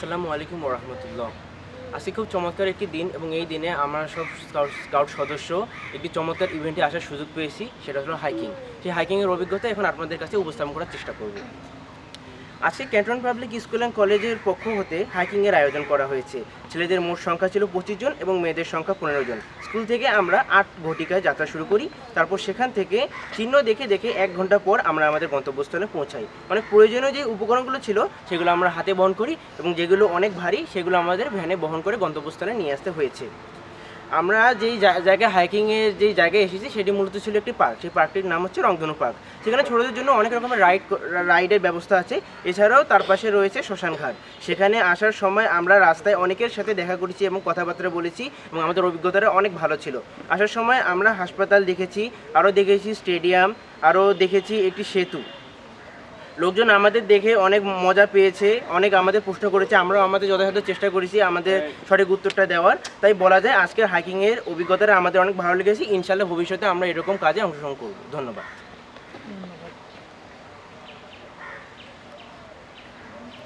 আসসালামু আলাইকুম রহমতুল্লাহ আজকে খুব চমৎকার একটি দিন এবং এই দিনে আমরা সব স্কাউট সদস্য একটি চমৎকার ইভেন্টে আসার সুযোগ পেয়েছি, সেটা হলো হাইকিং সেই হাইকিংয়ের অভিজ্ঞতা এখন আপনাদের কাছে উপস্থাপন করার চেষ্টা করব। আজকে ক্যান্টন পাবলিক স্কুল অ্যান্ড কলেজের পক্ষ হতে হাইকিংয়ের আয়োজন করা হয়েছে। ছেলেদের মোট সংখ্যা ছিল পঁচিশ জন এবং মেয়েদের সংখ্যা পনেরো জন। স্কুল থেকে আমরা আট ঘটিকায় যাত্রা শুরু করি, তারপর সেখান থেকে চিহ্ন দেখে দেখে এক ঘণ্টা পর আমরা আমাদের গন্তব্যস্থলে পৌঁছাই। মানে প্রয়োজনীয় যে উপকরণগুলো ছিল, সেগুলো আমরা হাতে বহন করি এবং যেগুলো অনেক ভারী, সেগুলো আমাদের ভ্যানে বহন করে গন্তব্যস্থলে নিয়ে আসতে হয়েছে। আমরা যেই জায়গায় হাইকিংয়ের যেই জায়গায় এসেছি, সেটি মূলত ছিল একটি পার্ক সেই পার্কটির নাম হচ্ছে রংধনু পার্ক সেখানে ছোটদের জন্য অনেক রকমের রাইড রাইডের ব্যবস্থা আছে। এছাড়াও তার পাশে রয়েছে শ্মশানঘাট সেখানে আসার সময় আমরা রাস্তায় অনেকের সাথে দেখা করেছি এবং কথাবার্তা বলেছি এবং আমাদের অভিজ্ঞতাটা অনেক ভালো ছিল। আসার সময় আমরা হাসপাতাল দেখেছি, আরও দেখেছি স্টেডিয়াম আরও দেখেছি একটি সেতু। লোকজন আমাদের দেখে অনেক মজা পেয়েছে অনেক আমাদের প্রশ্ন করেছে আমরাও আমাদের যথাযথ চেষ্টা করেছি আমাদের সঠিক উত্তরটা দেওয়ার। তাই বলা যায় আজকের হাইকিংয়ের অভিজ্ঞতাটা আমাদের অনেক ভালো লেগেছে। ইনশাল্লাহ ভবিষ্যতে আমরা এরকম কাজে অংশগ্রহণ করব। ধন্যবাদ। ধন্যবাদ।